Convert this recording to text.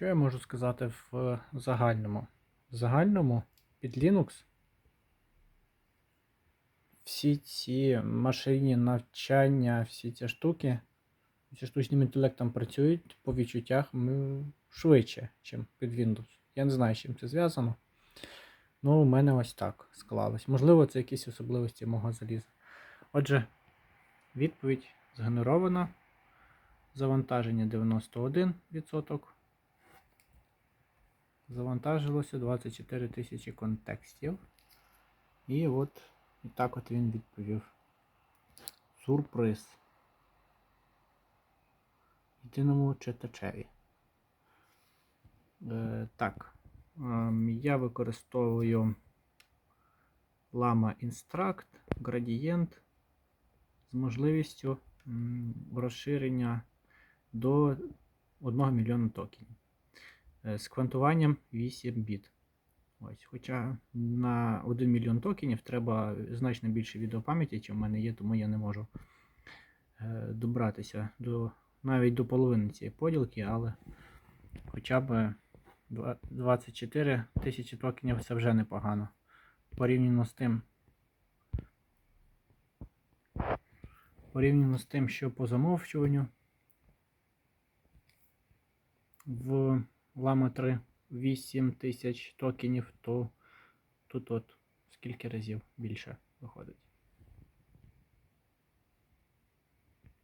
Що я можу сказати в загальному? В загальному під Linux всі ці машинні навчання, всі ці штуки, ці штучним інтелектом працюють по відчуттях швидше, ніж під Windows. Я не знаю, з чим це зв'язано. Ну, у мене ось так склалось. Можливо, це якісь особливості мого заліза. Отже, відповідь згенерована. Завантаження 91%. Завантажилося 24 тисячі контекстів. І от і так от він відповів. Сюрприз. Єдиному читачеві. Е, так. Ем, я використовую Lama Instruct, градієнт з можливістю розширення до 1 мільйона токенів е, з квантуванням 8 біт. Ось, Хоча на 1 мільйон токенів треба значно більше відеопам'яті, ніж в мене є, тому я не можу е, добратися до, навіть до половини цієї поділки, але хоча б 24 тисячі токенів це вже непогано. Порівняно з тим, порівняно з тим, що по замовчуванню в 3 8 тисяч токенів, то тут от скільки разів більше виходить.